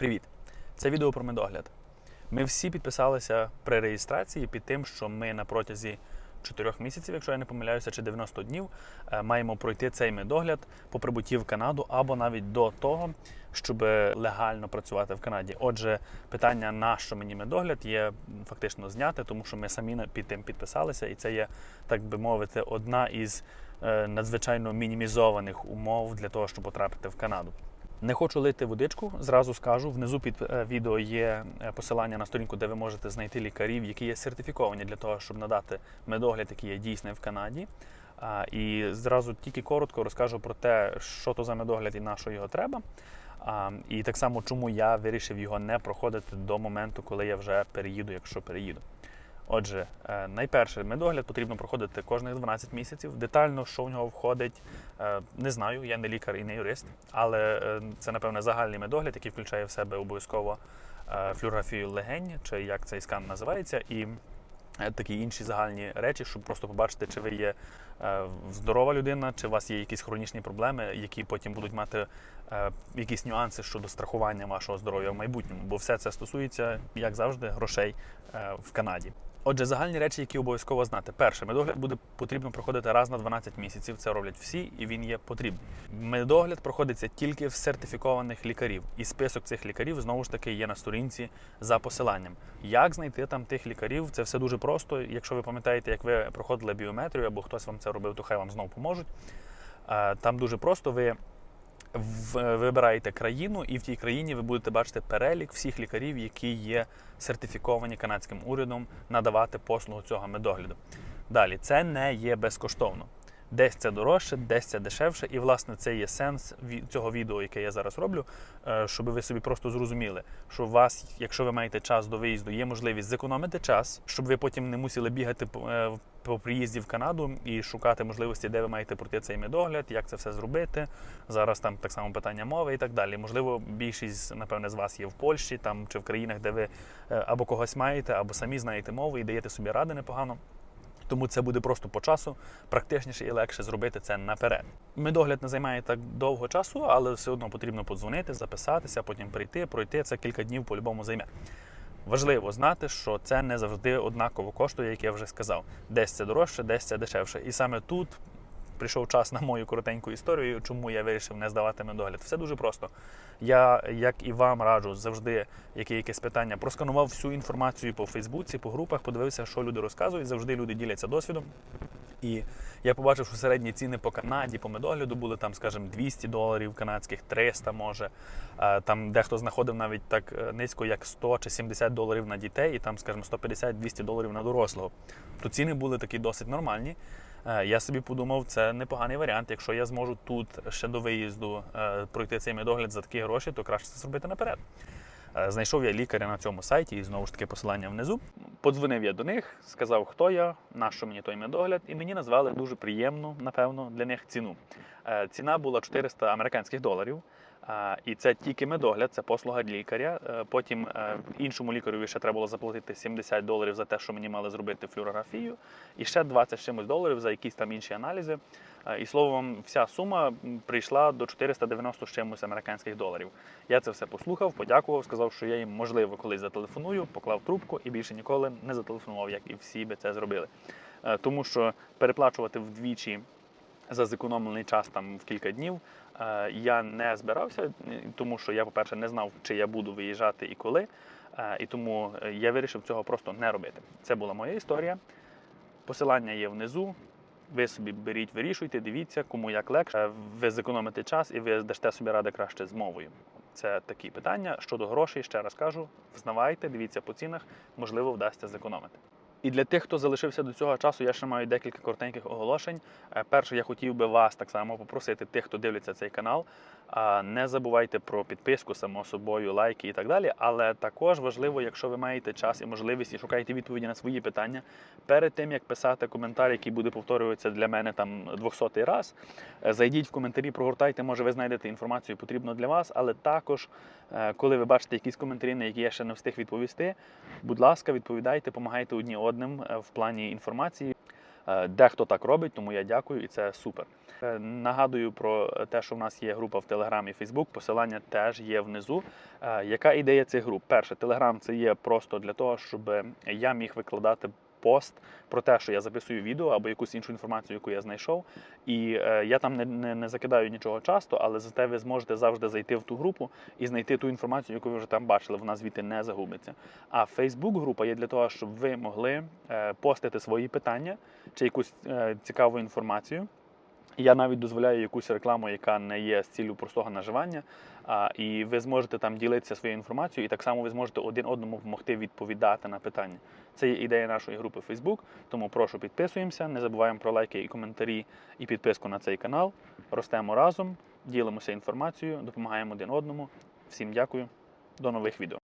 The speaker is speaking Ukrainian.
Привіт! Це відео про медогляд. Ми всі підписалися при реєстрації під тим, що ми на протязі 4 місяців, якщо я не помиляюся, чи 90 днів, е, маємо пройти цей медогляд по прибутті в Канаду або навіть до того, щоб легально працювати в Канаді. Отже, питання, на що мені медогляд, є фактично зняте, тому що ми самі під тим підписалися, і це є, так би мовити, одна із е, надзвичайно мінімізованих умов для того, щоб потрапити в Канаду. Не хочу лити водичку, зразу скажу. Внизу під е, відео є е, посилання на сторінку, де ви можете знайти лікарів, які є сертифіковані для того, щоб надати медогляд, який є дійсний в Канаді. І зразу тільки коротко розкажу про те, що то за медогляд і на що його треба. І так само, чому я вирішив його не проходити до моменту, коли я вже переїду, якщо переїду. Отже, е, найперше, медогляд потрібно проходити кожних 12 місяців. Детально, що в нього входить, е, не знаю, я не лікар і не юрист, але е, це, напевне, загальний медогляд, який включає в себе обов'язково флюорографію легень, чи як цей скан називається, і такі інші загальні речі, щоб просто побачити, чи ви є здорова людина, чи у вас є якісь хронічні проблеми, які потім будуть мати якісь нюанси щодо страхування вашого здоров'я в майбутньому, бо все це стосується, як завжди, грошей в Канаді. Отже, загальні речі, які обов'язково знати. Перше, медогляд буде потрібно проходити раз на 12 місяців. Це роблять всі, і він є потрібний. Медогляд проходиться тільки в сертифікованих лікарів, і список цих лікарів знову ж таки є на сторінці за посиланням. Як знайти там тих лікарів? Це все дуже просто. Якщо ви пам'ятаєте, як ви проходили біометрію, або хтось вам це робив, то хай вам знову поможуть. Е, Там дуже просто ви вибираєте країну, і в тій країні ви будете бачити перелік всіх лікарів, які є сертифіковані канадським урядом надавати послугу цього медогляду. Далі, це не є безкоштовно. Десь це дорожче, десь це дешевше, і власне це є сенс цього відео, яке я зараз роблю, е, щоб ви собі просто зрозуміли, що у вас, якщо ви маєте час до виїзду, є можливість зекономити час, щоб ви потім не мусили бігати по- е, приїзді в Канаду і шукати можливості, де ви маєте пройти цей медогляд, як це все зробити. Зараз там так само питання мови і так далі. Можливо, більшість, напевне, з вас є в Польщі там чи в країнах, де ви е, або когось маєте, або самі знаєте мову і даєте собі ради непогано. Тому це буде просто по часу практичніше і легше зробити це наперед. Медогляд не займає так довго часу, але все одно потрібно подзвонити, записатися, потім прийти, пройти. Це кілька днів по-любому займе. Важливо знати, що це не завжди однаково коштує, як я вже сказав. Десь це дорожче, десь це дешевше. І саме тут прийшов час на мою коротеньку історію, чому я вирішив не здавати медогляд. Все дуже просто. Я, як і вам раджу, завжди, яке якесь питання, просканував всю інформацію по Фейсбуці, по групах, подивився, що люди розказують. Завжди люди діляться досвідом. І я побачив, що середні ціни по Канаді, по медогляду були там, скажімо, 200 доларів канадських, 300 може. Е, Там дехто знаходив навіть так е, низько, як 100 чи 70 доларів на дітей, і там, скажімо, 150-200 доларів на дорослого. То ціни були такі досить нормальні. Е, Я собі подумав, це непоганий варіант. Якщо я зможу тут ще до виїзду е, пройти цей медогляд за такі гроші, то краще це зробити наперед. Е, Знайшов я лікаря на цьому сайті, і знову ж таки посилання внизу. Подзвонив я до них, сказав, хто я, на що мені той медогляд, і мені назвали дуже приємну, напевно, для них ціну. Ціна була 400 американських доларів. І це тільки медогляд, це послуга лікаря. Е, Потім е, іншому лікарю ще треба було заплатити 70 доларів за те, що мені мали зробити флюорографію, і ще 20 чимось доларів за якісь там інші аналізи. Е, І словом, вся сума прийшла до 490 з чимось американських доларів. Я це все послухав, подякував, сказав, що я їм можливо колись зателефоную, поклав трубку і більше ніколи не зателефонував, як і всі би це зробили. Тому що переплачувати вдвічі за зекономлений час там в кілька днів е, я не збирався, тому що я, по-перше, не знав, чи я буду виїжджати і коли. Е, І тому е, я вирішив цього просто не робити. Це була моя історія. Посилання є внизу. Ви собі беріть, вирішуйте, дивіться, кому як легше. Ви зекономите час і ви дасте собі ради краще з мовою. Це такі питання. Щодо грошей, ще раз кажу, взнавайте, дивіться по цінах, можливо, вдасться зекономити. І для тих, хто залишився до цього часу, я ще маю декілька коротеньких оголошень. Е, Перше, я хотів би вас так само попросити, тих, хто дивиться цей канал, не забувайте про підписку, само собою, лайки і так далі. Але також важливо, якщо ви маєте час і можливість і шукаєте відповіді на свої питання, перед тим як писати коментар, який буде повторюватися для мене там 200 раз, е, зайдіть в коментарі, прогортайте, може ви знайдете інформацію потрібну для вас, але також, е, коли ви бачите якісь коментарі, на які я ще не встиг відповісти, будь ласка, відповідайте, допомагайте одні одним е, в плані інформації. Е, Дехто так робить, тому я дякую і це супер. Е, Нагадую про те, що в нас є група в Телеграм і Фейсбук. Посилання теж є внизу. Е, Яка ідея цих груп? Перше, Телеграм це є просто для того, щоб я міг викладати пост про те, що я записую відео або якусь іншу інформацію, яку я знайшов. І е, я там не, не, не закидаю нічого часто, але зате ви зможете завжди зайти в ту групу і знайти ту інформацію, яку ви вже там бачили. Вона звідти не загубиться. А Facebook група є для того, щоб ви могли е, постити свої питання чи якусь е, цікаву інформацію. Я навіть дозволяю якусь рекламу, яка не є з ціллю простого наживання. А, і ви зможете там ділитися своєю інформацією, і так само ви зможете один одному допомогти відповідати на питання. Це є ідея нашої групи Facebook. Тому прошу підписуємося, не забуваємо про лайки і коментарі і підписку на цей канал. Ростемо разом, ділимося інформацією, допомагаємо один одному. Всім дякую, до нових відео.